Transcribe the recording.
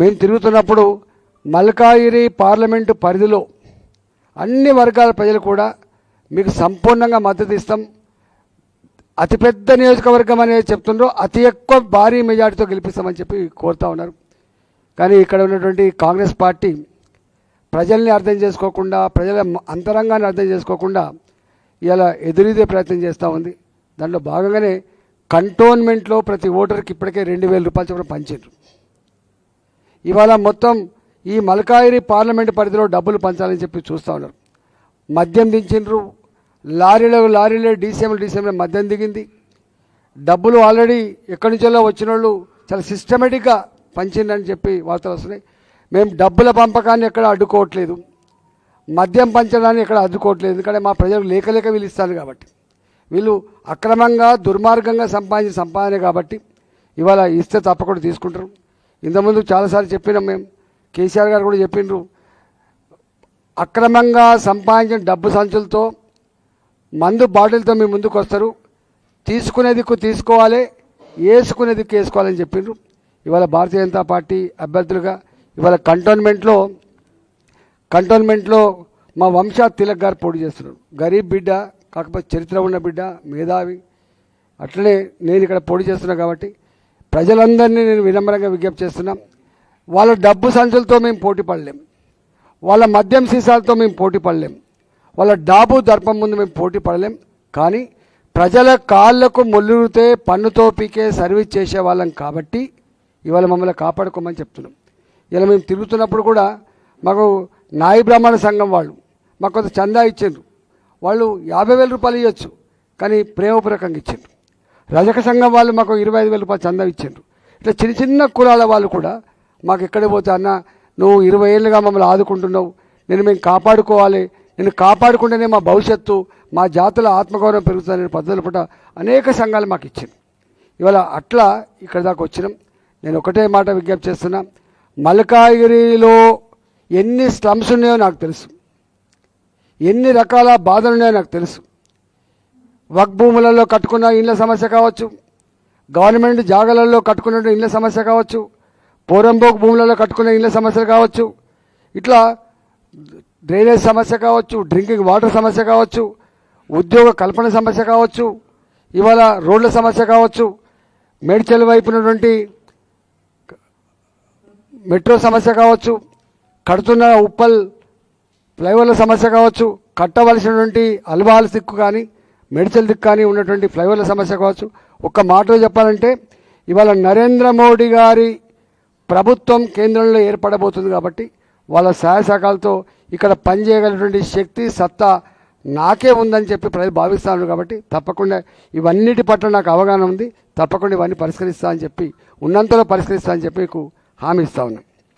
మేము తిరుగుతున్నప్పుడు మల్కాయిరి పార్లమెంటు పరిధిలో అన్ని వర్గాల ప్రజలు కూడా మీకు సంపూర్ణంగా మద్దతు ఇస్తాం. అతిపెద్ద నియోజకవర్గం అనేది చెప్తుండ్రో. అతి ఎక్కువ భారీ మెజార్టీతో గెలిపిస్తామని చెప్పి కోరుతా ఉన్నారు. కానీ ఇక్కడ ఉన్నటువంటి కాంగ్రెస్ పార్టీ ప్రజల్ని అర్థం చేసుకోకుండా ప్రజల అంతరంగాన్ని అర్థం చేసుకోకుండా ఇలా ఎదురీదే ప్రయత్నం చేస్తూ ఉంది. దాంట్లో భాగంగానే కంటోన్మెంట్లో ప్రతి ఓటర్కి ఇప్పటికే రెండు వేల రూపాయలు చొప్పున పంచారు ఇవాళ మొత్తం ఈ మల్కాయిరి పార్లమెంట్ పరిధిలో డబ్బులు పంచాలని చెప్పి చూస్తూ ఉన్నారు. మద్యం దించిండ్రు. లారీలో లారీలో డీసీఎంలు డీసీఎంలో మద్యం దిగింది. డబ్బులు ఆల్రెడీ ఎక్కడి నుంచో వచ్చిన వాళ్ళు చాలా సిస్టమేటిక్గా పంచిందని చెప్పి వార్తలు వస్తున్నాయి. మేము డబ్బుల పంపకాన్ని ఎక్కడ అడ్డుకోవట్లేదు. మద్యం పంచడాన్ని ఎక్కడ అడ్డుకోవట్లేదు. ఎందుకంటే మా ప్రజలు లేక లేక వీళ్ళు ఇస్తారు కాబట్టి. వీళ్ళు అక్రమంగా దుర్మార్గంగా సంపాదించిన సంపాదనే కాబట్టి ఇవాళ ఇస్తే తప్పకుండా తీసుకుంటారు. ఇంతకుముందు చాలాసార్లు చెప్పినాం మేము. కేసీఆర్ గారు కూడా చెప్పిండ్రు. అక్రమంగా సంపాదించిన డబ్బు సంచులతో మందు బాటిల్తో మీ ముందుకు వస్తారు. తీసుకునే దిక్కు తీసుకోవాలి వేసుకునే దిక్కు వేసుకోవాలని చెప్పిండ్రు. ఇవాళ భారతీయ జనతా పార్టీ అభ్యర్థులుగా ఇవాళ కంటోన్మెంట్లో కంటోన్మెంట్లో మా వంశా తిలక్ గారు పోటీ చేస్తున్నారు. గరీబ్ బిడ్డ కాకపోతే చరిత్ర ఉన్న బిడ్డ మేధావి. అట్లనే నేను ఇక్కడ పోటీ చేస్తున్నా కాబట్టి ప్రజలందరినీ నేను వినమ్రంగా విజ్ఞప్తి చేస్తున్నా. వాళ్ళ డబ్బు సంచులతో మేము పోటీ పడలేం. వాళ్ళ మద్యం సీసాలతో మేము పోటీ పడలేం. వాళ్ళ డాబు దర్పం ముందు మేము పోటీ పడలేం. కానీ ప్రజల కాళ్ళకు మొల్లురితే పన్నుతో పీకే సర్వీస్ చేసే వాళ్ళం కాబట్టి ఇవాళ మమ్మల్ని కాపాడుకోమని చెప్తున్నాం. ఇలా మేము తిరుగుతున్నప్పుడు కూడా మాకు నాయి బ్రాహ్మణ సంఘం వాళ్ళు మాకు కొంత చందా ఇచ్చారు వాళ్ళు యాభై వేల రూపాయలు ఇవ్వచ్చు కానీ ప్రేమపూర్వకంగా ఇచ్చారు రజక సంఘం వాళ్ళు మాకు ఇరవై ఐదు వేల రూపాయలు చందా ఇచ్చిండ్రు. ఇట్లా చిన్న చిన్న కులాల వాళ్ళు కూడా మాకు ఎక్కడ పోతే అన్న నువ్వు ఇరవై ఏళ్ళుగా మమ్మల్ని ఆదుకుంటున్నావు. నేను మేము కాపాడుకోవాలి. నేను కాపాడుకుంటేనే మా భవిష్యత్తు మా జాతుల ఆత్మగౌరవం పెరుగుతుందనే పద్ధతులు పూట అనేక సంఘాలు మాకు ఇచ్చింది ఇవాళ అట్లా ఇక్కడ దాకా వచ్చినాం. నేను ఒకటే మాట విజ్ఞప్తి చేస్తున్నా. మల్కాగిరిలో ఎన్ని స్లమ్స్ ఉన్నాయో నాకు తెలుసు. ఎన్ని రకాల బాధలు ఉన్నాయో నాకు తెలుసు. వక్ భూములలో కట్టుకున్న ఇండ్ల సమస్య కావచ్చు గవర్నమెంట్ జాగాలలో కట్టుకున్న ఇండ్ల సమస్య కావచ్చు పోరంబోక్ భూములలో కట్టుకున్న ఇండ్ల సమస్యలు కావచ్చు ఇట్లా డ్రైనేజ్ సమస్య కావచ్చు డ్రింకింగ్ వాటర్ సమస్య కావచ్చు ఉద్యోగ కల్పన సమస్య కావచ్చు ఇవాళ రోడ్ల సమస్య కావచ్చు మేడ్చల్ వైపు ఉన్నటువంటి మెట్రో సమస్య కావచ్చు కడుతున్న ఉప్పల్ ఫ్లైఓవర్ల సమస్య కావచ్చు కట్టవలసినటువంటి అల్వాల్ సిక్కు కానీ మెడిచల్ దిక్కు కానీ ఉన్నటువంటి ఫ్లైఓవర్ల సమస్య కావచ్చు. ఒక్క మాటలో చెప్పాలంటే ఇవాళ నరేంద్ర మోడీ గారి ప్రభుత్వం కేంద్రంలో ఏర్పడబోతుంది కాబట్టి వాళ్ళ సహాయ శాఖలతో ఇక్కడ పనిచేయగలిగినటువంటి శక్తి సత్తా నాకే ఉందని చెప్పి ప్రజలు భావిస్తాను కాబట్టి తప్పకుండా ఇవన్నిటి పట్ల నాకు అవగాహన ఉంది. తప్పకుండా ఇవన్నీ పరిష్కరిస్తా అని చెప్పి ఉన్నంతలో పరిష్కరిస్తా అని చెప్పి మీకు హామీ ఇస్తా ఉన్నాను.